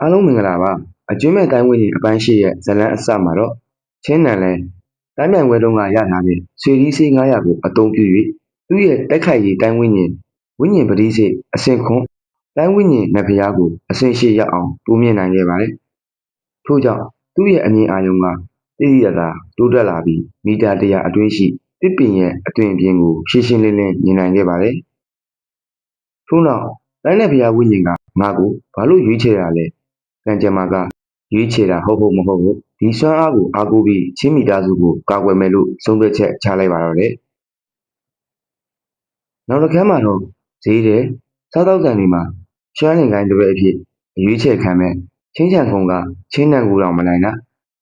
အားလုံးမင်္ဂလာပါအကျွမ်းမဲ့တိုင်းဝင်ကြီးအပိုင်းရှိရဲ့ဇလန်းအစမှာတော့ချင်းနန်လဲတိုင်းမြိုင်ဝဲတုံးကရထားတဲ့ဆွေဒီစေး900ကိုအသုံးပြု၍သူ့ရဲ့တက်ခိုက်ရေးတိုင်းဝင်ကြီးဝိညာဉ်ပတိစေအဆင့်ခွန်တိုင်းဝင်ကြီးနတ်ဖျားကိုအဆင့်ရှိရအောင်တိုးမြင့်နိုင်ခဲ့ပါတယ်ထို့ကြောင့်သူ့ရဲ့အမြင်အာရုံကတိတိကျကျတိုးတက်လာပြီးမီတာ100အတွင်းရှိတစ်ပင်ရဲ့အတွင်ပြင်ကိုရှင်းရှင်းလင်းလင်းမြင်နိုင်ခဲ့ပါတယ်ထို့နောက်တိုင်းနယ်ဖျားဝိညာဉ်ကငါ့ကိုဘာလို့ရွေးချယ်ရလဲ ကံကြမ္မာကရွေးချယ်တာဟုတ်ဟုတ်မဟုတ်ဘူးဒီစွမ်းအားကိုအားကိုးပြီးချင်းမိသားစုကိုကာကွယ်မယ်လို့ဆုံးဖြတ်ချက်ချလိုက်ပါတော့တယ်နောက်တစ်ခါမှတော့ဈေးတယ်စားတော့ကန်ဒီမှာရှမ်းလင်ကိုင်းတစ်ပည့်အဖြစ်အရွေးချယ်ခံမဲ့ချင်းချန်ခုံကချင်းနန်ကိုတော့မနိုင်တာ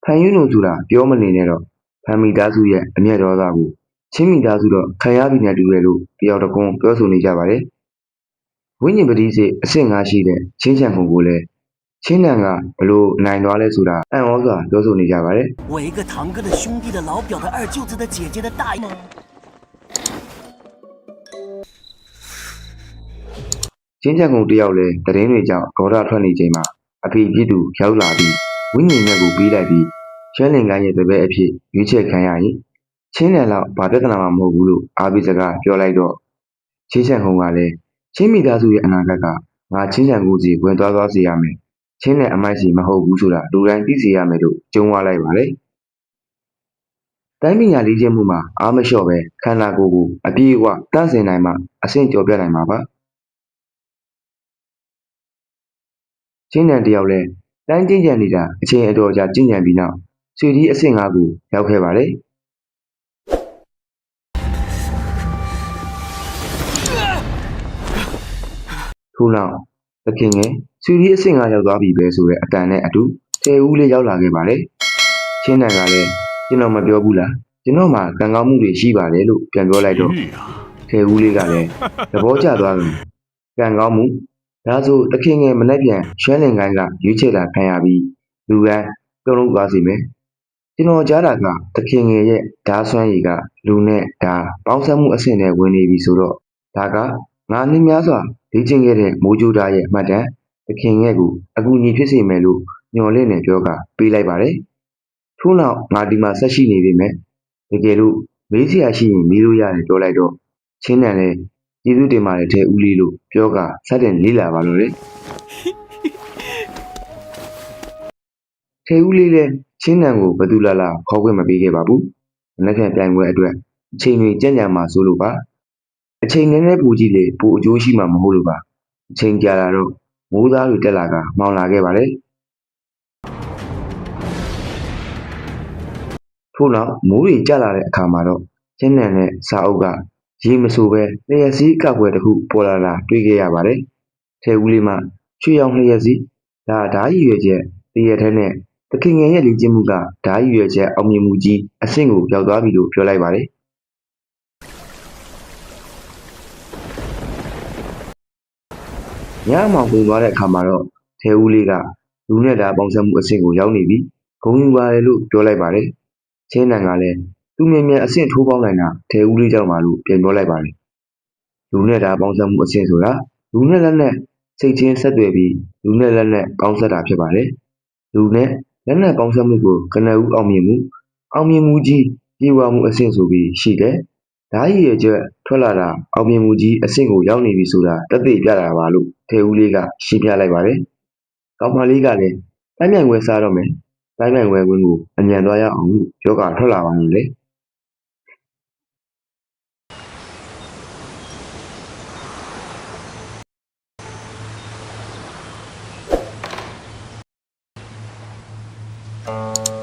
ဖန်ယူနုဆိုတာပြောမနေနဲ့တော့ဖန်မိသားစုရဲ့အမျက်ဒေါသကိုချင်းမိသားစုတော့ခံရပြီနဲ့တူတယ်လို့တယောက်တစ်ကွန်းပြောဆိုနေကြပါတယ်ဝိညာဉ်ပတိစေအဆင့်၅ရှိတဲ့ချင်းချန်ခုံကိုလည်း ချင်းနန်ကဘလို့နိုင်သွားလဲဆိုတာအံ့ဩစွာပြောဆိုနေကြပါတယ် 我一个堂哥的兄弟的老表的二舅子的姐姐的大姨。 ချင်းချန်ကုန်တယောက်လဲတရင်တွေကြောင့်ဒေါသထွက်နေချိန်မှာအဖေပြစ်သူရောက်လာပြီးဝိညာဉ်နဲ့ကိုပြီးလိုက်ပြီးရှဲလင်ကိုင်းရဲ့တပည့်အဖြစ်ရွေးချယ်ခံရရင်ချင်းနယ်လောက်ဘာပြဿနာမှမဟုတ်ဘူးလို့အားပေးစကားပြောလိုက်တော့ချင်းချန်ကုန်ကလည်းချင်းမိသားစုရဲ့အနာဂတ်ကငါချင်းချန်ကိုစီဝင်သွားသွားစေရမယ် ချင်းနယ်အမိုက်စီမဟုတ်ဘူးဆိုတာလူတိုင်းသိစေရမယ်လို့ကြုံဝါလိုက်ပါတယ်တိုင်းပညာလေးချင်းမှုမှာအားမလျှော့ပဲခန္ဓာကိုယ်ကိုအပြည့်အဝတန့်စင်နိုင်မှအဆင့်ကျော်ပြတ်နိုင်မှာပါချင်းနံတယောက်လဲတိုင်းကျင့်ကြံနေတာအချိန်အတော်ကြာကျင့်ကြံပြီးနောက်ဆွေဒီအဆင့်၅ကိုရောက်ခဲ့ပါတယ်ထို့နောက်သခင်ငယ် ဆွေဒီအဆင့်၅ရောက်သွားပြီပဲဆိုတဲ့အတန်နဲ့အတူဆယ်ဦးလေးရောက်လာခဲ့ပါတယ်ချင်းနံကလည်းကျွန်တော်မပြောဘူးလားကျွန်တော်မှကံကောင်းမှုတွေရှိပါတယ်လို့ပြန်ပြောလိုက်တော့ဆယ်ဦးလေးကလည်းသဘောကျသွားတယ်ကံကောင်းမှုဒါဆိုတခင်ငယ်မနဲ့ပြန်ရှမ်းလင်ကိုင်းကရွေးချယ်တာခံရပြီးလူကန်းပြုံးလုံးသွားစီမယ်ကျွန်တော်ကြားတာကတခင်ငယ်ရဲ့ဓာဆွမ်းရည်ကလူနဲ့ဓာပေါင်းစပ်မှုအဆင့်နဲ့ဝင်နေပြီဆိုတော့ဒါကငါနှစ်များစွာလေ့ကျင့်ခဲ့တဲ့မိုးကြိုးသားရဲ့အမှတ်တမ်း တခင်ငယ်ကိုအကူအညီဖြစ်စေမယ်လို့ညှော်လင့်နေပြောကပေးလိုက်ပါတယ်ထို့နောက်ငါဒီမှာဆက်ရှိနေပြီမယ်တကယ်လို့မေးစရာရှိရင်မေးလို့ရတယ်ပြောလိုက်တော့ချင်းနံလည်းကျေးဇူးတင်ပါတယ်တဲ့ဦးလေးလို့ပြောကစတင်လေးလာပါလို့လေထဲဦးလေးလည်းချင်းနံကိုဘယ်သူလာလာခေါ်ခွင့်မပေးခဲ့ပါဘူးမနေ့ကပြိုင်ပွဲအတွက်အချိန်တွေကြံ့ကြံ့မှာဆိုလို့ပါအချိန်နည်းနည်းပူကြည့်လေပူအကျိုးရှိမှာမဟုတ်လို့ပါအချိန်ကြာလာတော့ မိုးသားတွေတက်လာကမောင်လာခဲ့ပါတယ်ထို့နောက်မိုးတွေကျလာတဲ့အခါမှာတော့ချင်းနံနဲ့စာအုပ်ကရေမဆိုပဲလျှက်စီးကပွဲတစ်ခုပေါ်လာတာတွေ့ခဲ့ရပါတယ်။ထဲဦးလေးမှချွေရောင်လျှက်စီးဒါဓာရည်ရွယ်ချက်တရထဲနဲ့တခင်ငယ်ရဲ့လေ့ကျင့်မှုကဓာရည်ရွယ်ချက်အောင်မြင်မှုကြီးအဆင့်ကိုရောက်သွားပြီလို့ပြောလိုက်ပါတယ်။ ညမောင်ပုံသွားတဲ့အခါမှာတော့ထဲဦးလေးကလူနဲ့ဓာပေါင်းစပ်မှုအဆင့်ကိုရောက်နေပြီဂုံယူပါတယ်လို့ပြောလိုက်ပါတယ်။ချင်းနံကလည်းသူမြင်မြန်အဆင့်ထိုးပေါင်းနိုင်တာထဲဦးလေးကြောင့်ပါလို့ပြန်ပြောလိုက်ပါတယ်။လူနဲ့ဓာတ်ပေါင်းစပ်မှုအဆင့်ဆိုတာလူနဲ့လက်နဲ့စိတ်ချင်းဆက်သွယ်ပြီးလူနဲ့လက်နဲ့ပေါင်းစပ်တာဖြစ်ပါတယ်။လူနဲ့လက်နဲ့ပေါင်းစပ်မှုကိုကနဦးအောင်မြင်မှုအောင်မြင်မှုကြီးပြေဝမှုအဆင့်ဆိုပြီးရှိတယ်။ဓာတ်ရည်ရဲ့ချက် ထွက်လာတာအောင်မြင်မှုကြီးအဆင့်ကိုရောက်နေပြီဆိုတာတသက်ပြတာပါလို့ထေဦးလေးကရှင်းပြလိုက်ပါတယ်။ကောင်မလေးကလည်းတိုင်းမြိုင်ဝဲစားတော့မယ်။တိုင်းမြိုင်ဝဲဝင်းကိုအញ្ញံသွားရအောင်လို့ပြောကထွက်လာပါမယ်လေ။嗯。